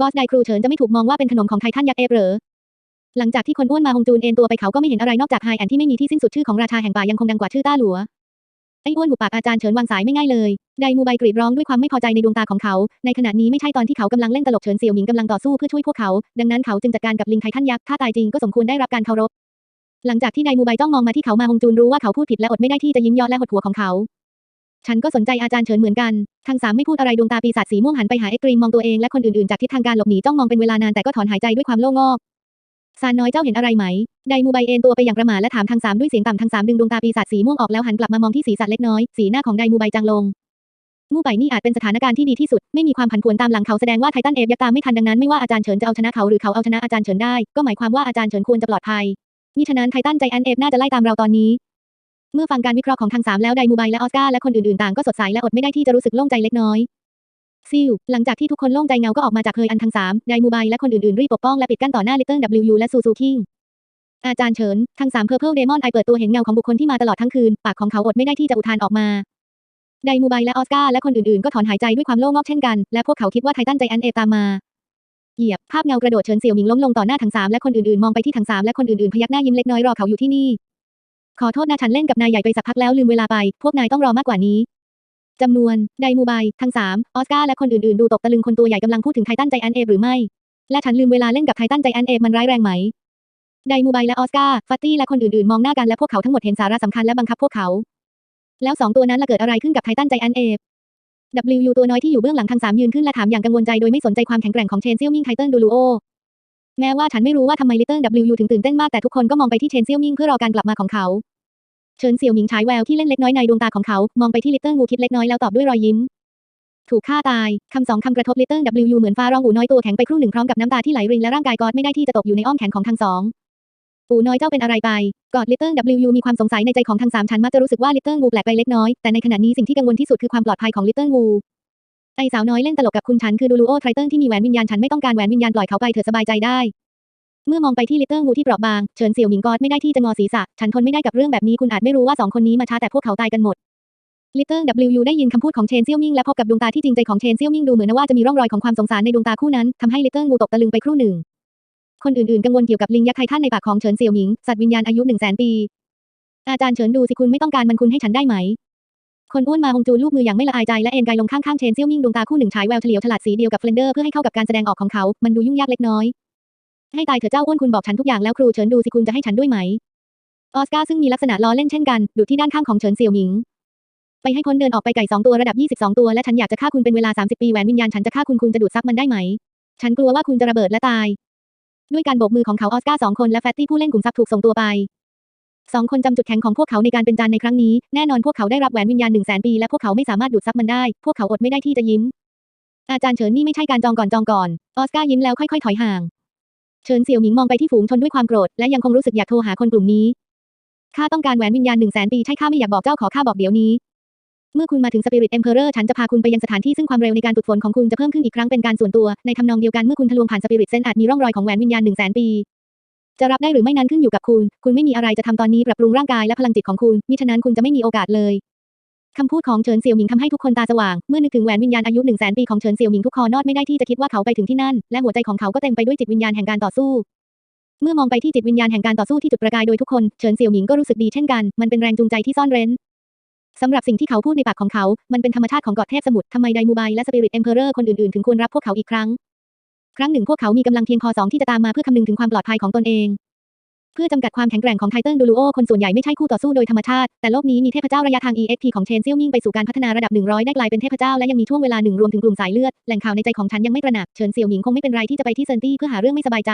A: บอสไดครูเฉินจะไม่ถูกมองว่าเป็นขนมของไททันยักษ์เอฟเหรอหลังจากที่คนอ้วนมาฮงจูนเอ็นตัวไปเขาก็ไม่เห็นอะไรนอกจากไฮแอนที่ไม่มีที่สิ้นสุดชื่อของราชาแห่งป่ายังคงดังกว่าชื่อต้าหลัวไอ้อ้วนหุบปากอาจารย์เฉินวางสายไม่ง่ายเลย ไดมูไบกรีดร้องด้วยความไม่พอใจในดวงตาของเขา ในขณะนี้ไม่ใช่ตอนที่เขากำลังเล่นตลกเฉินเสี่ยวหมิงกำลังต่อสู้เพื่อช่วยพวกเขา ดังนั้นเขาจึงจัดการกับลิงไททันยักษ์ ถ้าตายจริงก็สมควรได้รับการเคารพ หลังจากที่ไดมูไบจ้องมองมาที่เขามาฮงจูนรู้ว่าเขาพูดผิดและอดไม่ได้ที่จะยิ้มยาะและหดหัวของเขา ฉันก็สนใจอาจารย์เฉินเหมือนกันทั้งสามไม่พูดอะไรดวงตาปีศาจสีม่วงหันไปหาเอ็กรีมมองตัวเองและคนอื่นๆจากทิศทางการหลบหนีจ้องมองเป็นเวลานานแต่ก็ถอนหายใจด้วยความโล่งอกซานน้อยเจ้าเห็นอะไรไหม ไดมูไบเอ็นตัวไปอย่างประหม่าและถามทางสามด้วยเสียงต่ำทางสามดึงดวงตาปีศาจสีม่วงออกแล้วหันกลับมามองที่ศีรษะเล็กน้อย สีหน้าของไดมูไบจางลง มู่ไปนี่อาจเป็นสถานการณ์ที่ดีที่สุด ไม่มีความผันผวนตามหลังเขาแสดงว่าไททันเอฟยักษ์ตามไม่ทันดังนั้นไม่ว่าอาจารย์เฉินจะเอาชนะเขาหรือเขาเอาชนะอาจารย์เฉินได้ ก็หมายความว่าอาจารย์เฉินควรจะปลอดภัยนี่ฉะนั้นไททันใจแอนเอฟน่าจะไล่ตามเราตอนนี้ เมื่อฟังการวิเคราะห์ของทางสามแล้วไดมูไบและออสการ์และคนอื่นๆต่างก็สดใสและอดไม่ได้ที่จะรู้สึกโล่งใจเล็กน้อยซิลหลังจากที่ทุกคนโล่งใจเงาก็ออกมาจากเฮยอันทั้งสามไดมูไบและคนอื่นๆรีบปกป้องและปิดกั้นต่อหน้าลิตเติ้ล W และซูซูคิงอาจารย์เฉินทั้งสามเพอร์เพิลเดมอนไอเปิดตัวเห็นเงาของบุคคลที่มาตลอดทั้งคืน ปากของเขาอดไม่ได้ที่จะอุทานออกมา ไดมูไบและออสการ์และคนอื่นๆ ก็ถอนหายใจด้วยความโล่งอกเช่นกัน และพวกเขาคิดว่าไททันใจอันเอฟตามมา เหยียบ ภาพเงากระโดดเฉินเสี่ยวหมิงล้มลงต่อหน้าทั้งสามและคนอื่นๆ มองไปที่ทั้งสามและคนอื่นๆ พยักหน้ายิ้มเล็กน้อยรอเขาอยู่ที่นี่ ขอโทษนะฉันเล่นกับนายใหญ่ไปสักพักแล้วลืมเวลาไป พวกนายต้องรอมากกว่านี้จำนวนไดมูไบทั้งสามออสการ์และคนอื่นๆ ดูตกตะลึงคนตัวใหญ่กำลังพูดถึงไททันใจแอนเอหรือไม่ และฉันลืมเวลาเล่นกับไททันใจแอนเอมันร้ายแรงไหมไดมูไบและออสการ์ฟัตตี้และคนอื่นๆ มองหน้ากันและพวกเขาทั้งหมดเห็นสาระสำคัญและบังคับพวกเขา แล้วสองตัวนั้นละเกิดอะไรขึ้นกับไททันใจแอนเอ W ตัวน้อยที่อยู่เบื้องหลังทั้งสามยืนขึ้นและถามอย่างกังวลใจโดยไม่สนใจความแข็งแกร่งของเชนเซียวมิงไทเทิลดูลูโอ แม้ว่าฉันไม่รู้ว่าทำไมลิตเติ้ล W ถึงตื่นเต้นมากแต่ทุกคนก็มองไปที่เชนเซียวมิงเพื่อรอการกลับมาของเขาเฉินเสี่ยวหมิงฉายแววที่เล่นเล็กน้อยในดวงตาของเขา มองไปที่ลิตเติ้ลวูคิดเล็กน้อยแล้วตอบด้วยรอยยิ้ม ถูกฆ่าตาย คำสองคำกระทบลิตเติ้ล W เหมือนฟ้าร้องอูน้อยตัวแข็งไปครู่หนึ่งพร้อมกับน้ำตาที่ไหลรินและร่างกายกอดไม่ได้ที่จะตกอยู่ในอ้อมแขนของทั้งสองอูน้อยเจ้าเป็นอะไรไป กอดลิตเติ้ล W มีความสงสัยในใจของทั้งสามฉันมักจะรู้สึกว่าลิตเติ้ลวูแปลกไปเล็กน้อย แต่ในขณะนี้สิ่งที่กังวลที่สุดคือความปลอดภัยของลิตเติ้ลวู ไอสาวน้อยเล่นตลกกับคุณฉันคือดูลูโอไทเติ้ลที่มีแหวนวิญญาณฉันไม่ต้องการแหวนวิญญาณปล่อยเขาไปเถอะสบายใจได้ เมื่อมองไปที่ลิตเติ้ลวูที่เปราะบาง เฉินเสี่ยวหมิงกอดไม่ได้ที่จะงอศีรษะ ฉันทนไม่ได้กับเรื่องแบบนี้คุณอาจไม่รู้ว่าสองคนนี้มาช้าแต่พวกเขาตายกันหมดลิตเติ้ล W ได้ยินคำพูดของเชนเซี่ยวมิงและพบกับดวงตาที่จริงใจของเชนเซี่ยวมิงดูเหมือนว่าจะมีร่องรอยของความสงสารในดวงตาคู่นั้นทำให้ลิตเติ้ลวูตกตะลึงไปครู่หนึ่ง คนอื่นๆกังวลเกี่ยวกับลิงยักษ์ไททันในปากของเฉินเสี่ยวหมิงสัตว์วิญญาณอายุหนึ่งแสนปีอาจารย์เฉินดูสิคุณไม่ต้องการมันคุณให้ฉันได้ไหม คนอ้วนมาฮงจูลูบมืออย่างไม่ละอายใจและเอ็นกายลงข้างๆเชนเซี่ยวมิงดวงตาคู่หนึ่งฉายแววเฉลียวฉลาดสีเดียวกับเฟลนเดอร์เพื่อให้เข้ากับการแสดงออกของเขา มันดูยุ่งยากเล็กน้อย ให้ตายเถอะเจ้าอ้วนคุณบอกฉันทุกอย่างแล้วครูเฉินดูสิคุณจะให้ฉันด้วยไหม ออสการ์ซึ่งมีลักษณะล้อเล่นเช่นกันดูที่ด้านข้างของเฉินเสี่ยวหมิง ไปให้พ้นเดินออกไปไก่สองตัวระดับ 22 ตัวและฉันอยากจะฆ่าคุณเป็นเวลา 30 ปีแหวนวิญญาณฉันจะฆ่าคุณคุณจะดูดซับมันได้ไหม ฉันกลัวว่าคุณจะระเบิดและตาย ด้วยการโบกมือของเขาออสการ์สองคนและแฟตตี้ผู้เล่นกลุ่มซับถูกส่งตัวไป สองคนจำจุดแข็งของพวกเขาในการเป็นจานในครั้งนี้ แน่นอนพวกเขาได้รับแหวนวิญญาณหนึ่งแสนปีและพวกเขาไม่สามารถดูดซับมันได้ พวกเขาอดไม่ได้ที่จะยิ้ม อาจารย์เฉินนี่ไม่ใช่การจองก่อนจองก่อน ออสการ์ยิ้มแล้วค่อยๆถอยห่าง เฉินเสี่ยวหมิงมองไปที่ฝูงชนด้วยความโกรธและยังคงรู้สึกอยากโทรหาคนกลุ่มนี้ ข้าต้องการแหวนวิญญาณหนึ่งแสนปีใช่ข้าไม่อยากบอกเจ้าขอข้าบอกเดี๋ยวนี้ เมื่อคุณมาถึงสปิริตเอ็มเพอเรอร์ฉันจะพาคุณไปยังสถานที่ซึ่งความเร็วในการฝึกฝนของคุณจะเพิ่มขึ้นอีกครั้งเป็นการส่วนตัว ในทำนองเดียวกันเมื่อคุณทะลวงผ่านสปิริตเซนอาจมีร่องรอยของแหวนวิญญาณหนึ่งแสนปี จะรับได้หรือไม่นั้นขึ้นอยู่กับคุณ คุณไม่มีอะไรจะทำตอนนี้ปรับปรุงร่างกายและพลังจิตของคุณ มิฉะนั้นคุณจะไม่มีโอกาสเลยคำพูดของเฉินเสี่ยวหมิงทำให้ทุกคนตาสว่าง เมื่อนึกถึงแหวนวิญญาณอายุหนึ่งแสนปีของเฉินเสี่ยวหมิงทุกคอนอดไม่ได้ที่จะคิดว่าเขาไปถึงที่นั่น และหัวใจของเขาก็เต็มไปด้วยจิตวิญญาณแห่งการต่อสู้ เมื่อมองไปที่จิตวิญญาณแห่งการต่อสู้ที่จุดประกายโดยทุกคน เฉินเสี่ยวหมิงก็รู้สึกดีเช่นกัน มันเป็นแรงจูงใจที่ซ่อนเร้นสำหรับสิ่งที่เขาพูดในปากของเขา มันเป็นธรรมชาติของกอดเทพสมุทรทำไมไดมูไบและสปิริตเอ็มเพอเรอร์คนอื่นๆ ถึงควรรับพวกเขาอีกครั้ง ครั้งหนึ่งพวกเขามีกำลังเพียงพอสองที่จะตามมาเพื่อคำนึงถึงความปลอดภัยของตนเอง เพื่อจำกัดความแข็งแกร่งของไทเทิลดูลูโอคนส่วนใหญ่ไม่ใช่คู่ต่อสู้โดยธรรมชาติ แต่โลกนี้มีเทพเจ้าระยะทาง EXP ของเชนเซียวมิงไปสู่การพัฒนาระดับ 100 ได้กลายเป็นเทพเจ้าและยังมีช่วงเวลาหนึ่งรวมถึงกลุ่มสายเลือดแหล่งข่าวในใจของฉันยังไม่ตระหนักเฉินเสี่ยวหมิงคงไม่เป็นไรที่จะไปที่เซินตี้เพื่อหาเรื่องไม่สบายใจ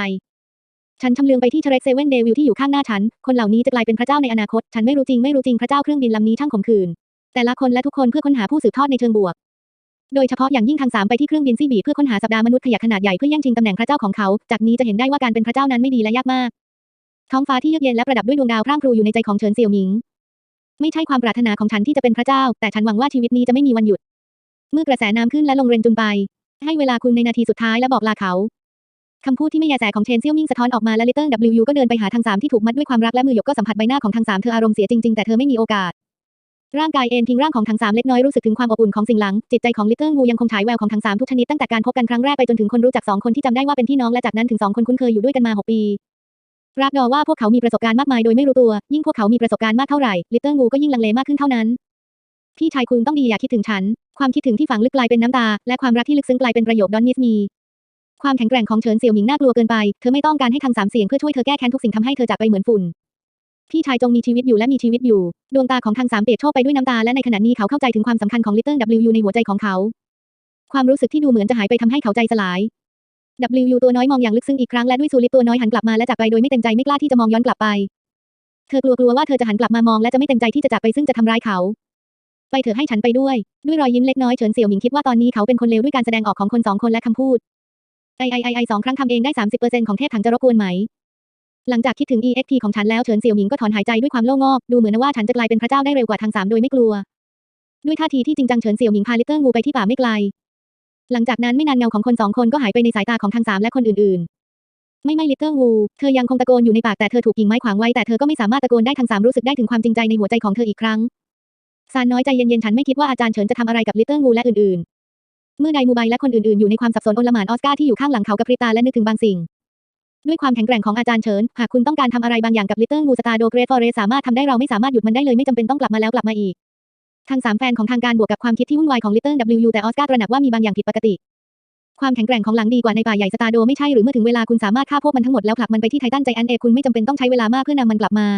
A: ฉันชำเลืองไปที่เทเร็กเซเว่นเดวิลที่อยู่ข้างหน้าฉัน คนเหล่านี้จะกลายเป็นพระเจ้าในอนาคต ฉันไม่รู้จริงไม่รู้จริงพระเจ้าเครื่องบินลำนี้ช่างขมขืน แต่ละคนและทุกคนเพื่อค้นหาผู้สืบทอดในเชิงบวก โดยเฉพาะอย่างยิ่งทางสามไปที่เครื่องบินซี่บีเพื่อค้นหาสัปดาห์มนุษย์ขยะขนาดใหญ่เพื่อแย่งชิงตำแหน่งพระเจ้าของเขา จากนี้จะเห็นได้ว่าการเป็นพระเจ้านั้นไม่ดีและยากมาก ท้องฟ้าที่เยือกเย็นและประดับด้วยดวงดาวพร่างพรูอยู่ในใจของเฉินเสี่ยวหมิง ไม่ใช่ความปรารถนาของฉันที่จะเป็นพระเจ้า แต่ฉันหวังว่าชีวิตนี้จะไม่มีวันหยุด เมื่อกระแสน้ำขึ้นและลงเรนจุนไป ให้เวลาคุณในนาทีสุดท้ายและบอกลาเขาคำพูดที่ไม่แยแสของเชนเซี่ยวมิงสะท้อนออกมาและลิตเติ้ล W ก็เดินไปหาทางสามที่ถูกมัดด้วยความรักและมือหยกก็สัมผัสใบหน้าของทางสามเธออารมณ์เสียจริงๆแต่เธอไม่มีโอกาส ร่างกายเอ็นพิงร่างของทางสามเล็กน้อยรู้สึกถึงความอบอุ่นของสิ่งหลัง จิตใจของลิตเติ้ลวูยังคงฉายแววของทางสามทุกชนิดตั้งแต่การพบกันครั้งแรกไปจนถึงคนรู้จักสองคนที่จำได้ว่าเป็นพี่น้องและจากนั้นถึงสองคนคุ้นเคยอยู่ด้วยกันมาหกปีรักดอว่าพวกเขามีประสบการณ์มากมายโดยไม่รู้ตัว ยิ่งพวกเขามีประสบการณ์มากเท่าไหร่ลิตเติ้ลวูก็ยิ่งลังเลมากขึ้นเท่านั้นพี่ชายคุณต้องดีอย่าคิดถึงฉัน ความคิดถึงที่ฝังลึกกลายเป็นน้ำตา และความรักที่ลึกซึ้งกลายเป็นประโยคดอนนิสมี ความแข็งแกร่งของเฉินเสี่ยวหมิงน่ากลัวเกินไป เธอไม่ต้องการให้ทางสามเสียงเพื่อช่วยเธอแก้แค้นทุกสิ่งทำให้เธอจากไปเหมือนฝุ่น พี่ชายจงมีชีวิตอยู่และมีชีวิตอยู่ ดวงตาของทางสามเปียกโชกไปด้วยน้ำตาและในขณะนี้เขาเข้าใจถึงความสำคัญของลิตเติ้ล W ในหัวใจของเขา ความรู้สึกที่ดูเหมือนจะหายไปทำให้เขาใจสลาย W ตัวน้อยมองอย่างลึกซึ้งอีกครั้งและด้วยซูลิปตัวน้อยหันกลับมาและจากไปโดยไม่เต็มใจไม่กล้าที่จะมองย้อนกลับไป เธอกลัวกลัวว่าเธอจะหันกลับมามองและจะไม่เต็มใจที่จะจากไปซึ่งจะทำร้ายเขา ไปเถอะให้ฉันไปด้วย ด้วยรอยยิ้มเล็กน้อยเฉินเสี่ยวหมิงคิดว่าตอนนี้เขาเป็นคนเลวด้วยการแสดงออกของคนสองคนและคำพูดไอไอไอไอสองครั้งทำเองได้30%ของเทพถังจะรบกวนไหม หลังจากคิดถึง EXP ของฉันแล้วเฉินเสี่ยวหมิงก็ถอนหายใจด้วยความโล่งอกดูเหมือนว่าฉันจะกลายเป็นพระเจ้าได้เร็วกว่าทางสามโดยไม่กลัว ด้วยท่าทีที่จริงจังเฉินเสี่ยวหมิงพาลิเติ้ลงูไปที่ป่าไม่ไกล หลังจากนั้นไม่นานเงาของคนสองคนก็หายไปในสายตาของทางสามและคนอื่นๆ ไม่ไม่ลิเติ้ลงูเธอยังคงตะโกนอยู่ในปากแต่เธอถูกกิ่งไม้ขวางไว้แต่เธอก็ไม่สามารถตะโกนได้ทางสามรู้สึกได้ถึงความจริงใจในหัวใจของเธออีกครั้งซานน้อยใจเย็นๆฉันไม่คิดว่าอาจารย์เฉินจะทำอะไรกับลิเติ้ลงูและอื่นๆ เมื่อไดมูไบและคนอื่นๆอยู่ในความสับสนอลหมานออสการ์ที่อยู่ข้างหลังเขากับพริบตาและนึกถึงบางสิ่ง ด้วยความแข็งแกร่งของอาจารย์เฉิน หากคุณต้องการทำอะไรบางอย่างกับลิตเติ้ลงูสตาร์โดเกรทฟอเรสสามารถทำได้เราไม่สามารถหยุดมันได้เลยไม่จำเป็นต้องกลับมาแล้วกลับมาอีก ทางสามแฟนของทางการบวกกับความคิดที่วุ่นวายของลิตเติ้ล W แต่ออสการ์ตระหนักว่ามีบางอย่างผิดปกติ ความแข็งแกร่งของหลังดีกว่าในป่าใหญ่สตาร์โดไม่ใช่หรือเมื่อถึงเวลาคุณสามารถฆ่าพวกมันทั้งหมดแล้วผลักมันไปที่ไททันใจอันเอคุณไม่จำเป็นต้องใช้เวลามากเพื่อนำมันกลับมา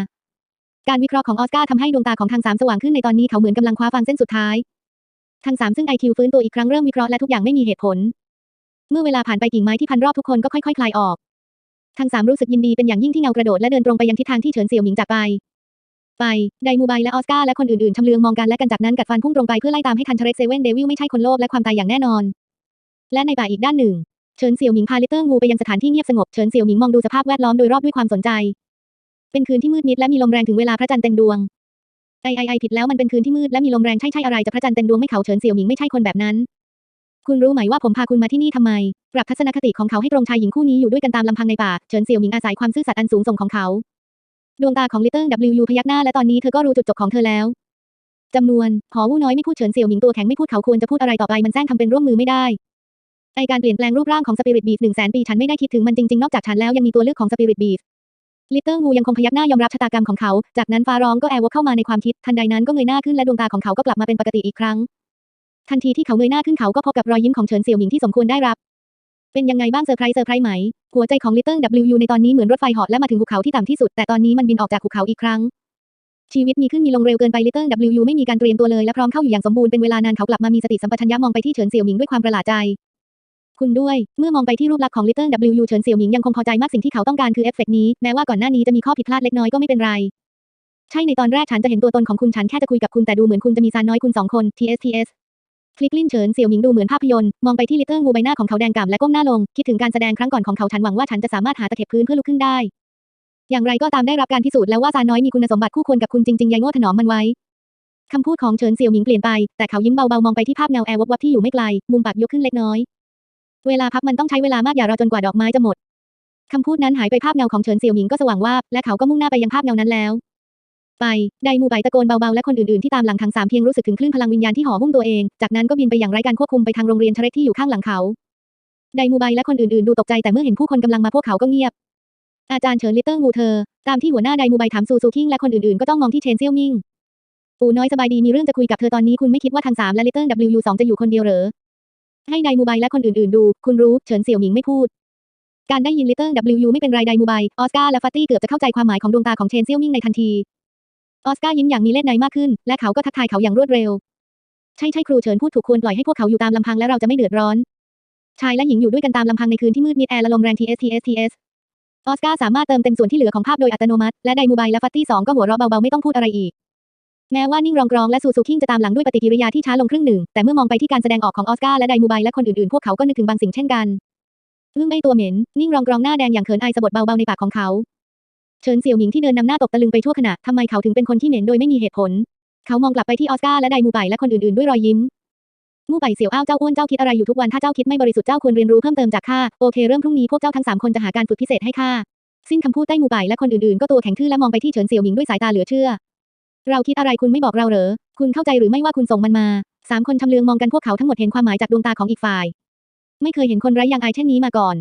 A: การวิเคราะห์ของออสการ์ทำให้ดวงตาของทางสามสว่างขึ้นในตอนนี้เขาเหมือนกำลังคว้าฟังเส้นสุดท้ายทางสามซึ่งไอคิวฟื้นตัวอีกครั้งเริ่มวิเคราะห์และทุกอย่างไม่มีเหตุผล เมื่อเวลาผ่านไปกิ่งไม้ที่พันรอบทุกคนก็ค่อยๆคลายออก ทางสามรู้สึกยินดีเป็นอย่างยิ่งที่เงากระโดดและเดินตรงไปยังทิศทางที่เฉินเสี่ยวหมิงจากไป ไป ไดมูไบและออสการ์และคนอื่นๆชำเลืองมองกันและกันจากนั้นกัดฟันพุ่งตรงไปเพื่อไล่ตามให้ทันเทเร็กเซเว่นเดวิลไม่ใช่คนโลภและความตายอย่างแน่นอน และในป่าอีกด้านหนึ่ง เฉินเสี่ยวหมิงพาลิเติ้ลงูไปยังสถานที่เงียบสงบ เฉินเสี่ยวหมิงมองดูสภาพแวดล้อมโดยรอบด้วยความสนใจ เป็นคืนที่มืดมิดและมีลมแรงถึงเวลาพระจันทร์เต็มดวง ไอไอไอผิดแล้วมันเป็นคืนที่มืดและมีลมแรงใช่ใช่อะไรจะพระจันทร์เต็มดวงไม่เขาเฉินเสี่ยวหมิงไม่ใช่คนแบบนั้น คุณรู้ไหมว่าผมพาคุณมาที่นี่ทำไม ปรับทัศนคติของเขาให้ตรงชายหญิงคู่นี้อยู่ด้วยกันตามลำพังในป่า เฉินเสี่ยวหมิงอาศัยความซื่อสัตย์อันสูงส่งของเขา ดวงตาของลิตเติ้ล W พยักหน้าและตอนนี้เธอก็รู้จุดจบของเธอแล้วจำนวน หอวู้น้อยไม่พูดเฉินเสี่ยวหมิงตัวแข็งไม่พูดเขาควรจะพูดอะไรต่อไปมันแซงทำเป็นร่วมมือไม่ได้ไอการเปลี่ยนแปลงรูปร่างของสปิริตบีสหนึ่งแสนปีฉันไม่ได้คิดถึงมันจริงๆ นอกจากฉันแล้วยังมีตัวเลือกของสปิริตบีสลิตเติ้ลงูยังคงพยักหน้ายอมรับชะตากรรมของเขา จากนั้นฟ้าร้องก็แอร์วกเข้ามาในความคิด ทันใดนั้นก็เงยหน้าขึ้นและดวงตาของเขาก็กลับมาเป็นปกติอีกครั้ง ทันทีที่เขาเงยหน้าขึ้นเขาก็พบกับรอยยิ้มของเฉินเสี่ยวหมิงที่สมควรได้รับ เป็นยังไงบ้างเซอร์ไพรส์เซอร์ไพรส์ไหม หัวใจของลิตเติ้ล W ในตอนนี้เหมือนรถไฟเหาะและมาถึงภูเขาที่ต่ำที่สุด แต่ตอนนี้มันบินออกจากภูเขาอีกครั้ง ชีวิตมีขึ้นมีลงเร็วเกินไปลิตเติ้ล W ไม่มีการเตรียมตัวเลยและพร้อมเข้าอยู่อย่างสมบูรณ์เป็นเวลานานเขากลับมามีสติสัมปชัญญะมองไปที่เฉินเสี่ยวหมิงด้วยความประหลาดใจ คุณด้วย เมื่อมองไปที่รูปลักษณ์ของ Little W เฉินเสี่ยวหมิงยังคงพอใจมากสิ่งที่เขาต้องการคือเอฟเฟกนี้แม้ว่าก่อนหน้านี้จะมีข้อผิดพลาดเล็กน้อยก็ไม่เป็นไรใช่ในตอนแรกฉันจะเห็นตัวตนของคุณฉันแค่จะคุยกับคุณแต่ดูเหมือนคุณจะมีซานน้อยคุณสองคน TSTS คลิกลิ้นเฉินเสี่ยวหมิงดูเหมือนภาพยนตร์มองไปที่ลิเติ้ลงูใบหน้าของเขาแดงก่ำและก้มหน้าลง คิดถึงการแสดงครั้งก่อนของเขาฉันหวังว่าฉันจะสามารถหาตะเข็บพื้นเพื่อลุกขึ้นได้ อย่างไรก็ตามได้รับการพิสูจน์แล้วว่าซานน้อยมีคุณสมบัติคู่ควรกับคุณจริงๆยายโง่ถนอมมันไว้คำพูดของเฉินเสี่ยวหมิงเปลี่ยนไป แต่เขายิ้มเบาๆมองไปที่ภาพเงาแอร์วับวับที่อยู่ไม่ไกล มุมปากยกขึ้นเล็กน้อย เวลาพักมันต้องใช้เวลามากอย่ารอจนกว่าดอกไม้จะหมดคำพูดนั้นหายไปภาพเงาของเฉินเสี่ยวหมิงก็สว่างวาบและเขาก็มุ่งหน้าไปยังภาพเงานั้นแล้ว ไป ไดมูไปตะโกนเบาๆและคนอื่นๆที่ตามหลังทั้งสามเพียงรู้สึกถึงคลื่นพลังวิญญาณที่ห่อหุ้มตัวเอง จากนั้นก็บินไปอย่างไร้การควบคุมไปทางโรงเรียนเทเรกที่อยู่ข้างหลังเขา ไดมูไบและคนอื่นๆดูตกใจแต่เมื่อเห็นผู้คนกำลังมาพวกเขาก็เงียบ อาจารย์เฉินลิตเติ้ลงูเธอ ตามที่หัวหน้าไดมูไบถามซูซูคิงและคนอื่นๆก็ต้องมองที่เชนเซี่ยวมิงปู่น้อยสบายดีมีเรื่องจะคุยกับเธอตอนนี้คุณไม่คิดว่าทางสามและลิตเติ้ล W สองจะอยู่คนเดียวเหรอ ให้ไดมูไบและคนอื่นๆดู คุณรู้เฉินเสี่ยวหมิงไม่พูดการได้ยิน Little W ไม่เป็นไรไดมูไบออสการ์และฟัตตี้เกือบจะเข้าใจความหมายของดวงตาของเชนเซี่ยวมิ่งในทันที ออสการ์ยิ้มอย่างมีเล่ห์ในมากขึ้น และเขาก็ทักทายเขาอย่างรวดเร็ว ใช่ใช่ครูเฉินพูดถูกควรปล่อยให้พวกเขาอยู่ตามลำพังและเราจะไม่เดือดร้อน ชายและหญิงอยู่ด้วยกันตามลำพังในคืนที่มืดมิดแอร์และลมแรง TS TS TS ออสการ์สามารถเติมเต็มส่วนที่เหลือของภาพโดยอัตโนมัติ และไดมูไบและฟัตตี้สองก็หัวเราะเบาๆไม่ต้องพูดอะไรอีก แม้ว่านิ่งรองกรองและซูซูคิงจะตามหลังด้วยปฏิกิริยาที่ช้าลงครึ่งหนึ่ง แต่เมื่อมองไปที่การแสดงออกของออสการ์และไดมูไบและคนอื่นๆ พวกเขาก็นึกถึงบางสิ่งเช่นกันอึ้งไอตัวเหม็น นิ่งรองกรองหน้าแดงอย่างเขินอายสะบดเบาๆในปากของเขา เฉินเสี่ยวหมิงที่เดินนำหน้าตกตะลึงไปชั่วขณะทำไมเขาถึงเป็นคนที่เหม็นโดยไม่มีเหตุผล เขามองกลับไปที่ออสการ์และไดมูไบและคนอื่นๆด้วยรอยยิ้มมู่ไปเสี่ยวอ้าวเจ้าอ้วนเจ้าคิดอะไรอยู่ทุกวันถ้าเจ้าคิดไม่บริสุทธิ์เจ้าควรเรียนรู้เพิ่มเติมจากข้าโอเคเริ่มพรุ่งนี้พวกเจ้าทั้งสามคนจะหาการฝึกพิเศษให้ข้าสิ้นคำพูดใต้มู่ไปและคนอื่นๆก็ตัวแข็งทื่อและมองไปที่เฉินเสี่ยวหมิงด้วยสายตาเหลือเชื่อ เราคิดอะไรคุณไม่บอกเราเหรอคุณเข้าใจหรือไม่ว่าคุณส่งมันมาสามคนชำเลืองมองกันพวกเขาทั้งหมดเห็นความหมายจากดวงตาของอีกฝ่าย ไม่เคยเห็นคนไร้ยางอายเช่นนี้มาก่อน